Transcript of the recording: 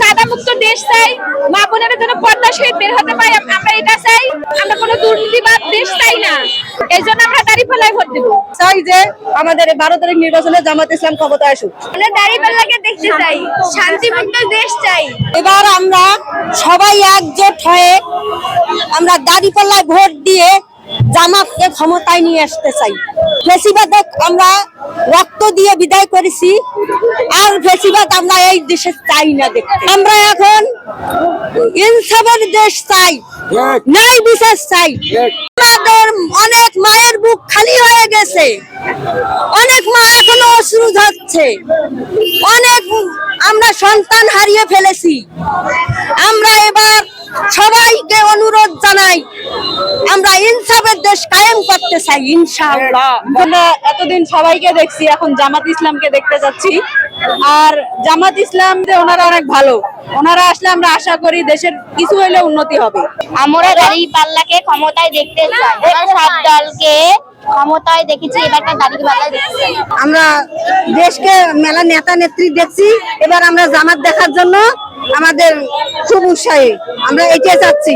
সাদা মুক্ত দেশ চাই মা বোনেরা যেন পর্দা সহিত বের হতে পারে আম- আমরা এটা চাই আমরা কোনো দুর্নীতিবাদ দেশ চাই না। এই জন্য আমরা দাঁড়িয়ে পাল্লায় ভোট দেবো। চাই যে আমাদের বারো তারিখ নির্বাচনে জামাত ইসলাম ক্ষমতায় আসুক। আমরা দাঁড়িয়ে পাল্লাকে দেখতে চাই শান্তিমুক্ত দেশ চাই। এবার আমরা সবাই একজোট হয়ে আমরা দাঁড়ি দাঁড়িপাল্লায় ভোট দিয়ে জামাতকে ক্ষমতায় নিয়ে আসতে চাই। বেশিরভাগ আমরা রক্ত দিয়ে বিদায় করেছি আর বেশিরভাগ আমরা এই দেশে চাই না দেখতে আমরা এখন ইনসাফের দেশ চাই ন্যায় বিচার চাই। আমাদের অনেক মায়ের বুক খালি হয়ে গেছে। অনেক মা এখনও অশ্রু যাচ্ছে অনেক আমরা সন্তান হারিয়ে ফেলেছি। আমরা এবার সবাইকে অনুরোধ জানাই আমরা ইনসাফের দেশ কায়েম করতে চাই ইনশাআল্লাহ। আমরা এতদিন সবাইকে দেখছি এখন জামাত ইসলামকে দেখতে যাচ্ছি। আর জামাত ইসলাম যে ওনারা অনেক ভালো। ওনারা আসলে আমরা আশা করি দেশের কিছু হইলে উন্নতি হবে। আমরা দাঁড়িয়ে পাল্লাকে ক্ষমতায় দেখতে চাই। সব দলকে ক্ষমতায় দেখেছি এবারটা দাঁড়িয়ে পাল্লায় দেখতে আমরা দেশকে মেলা নেতা নেত্রী দেখছি এবার আমরা জামাত দেখার জন্য আমাদের খুব উৎসাহী। আমরা এটাই চাচ্ছি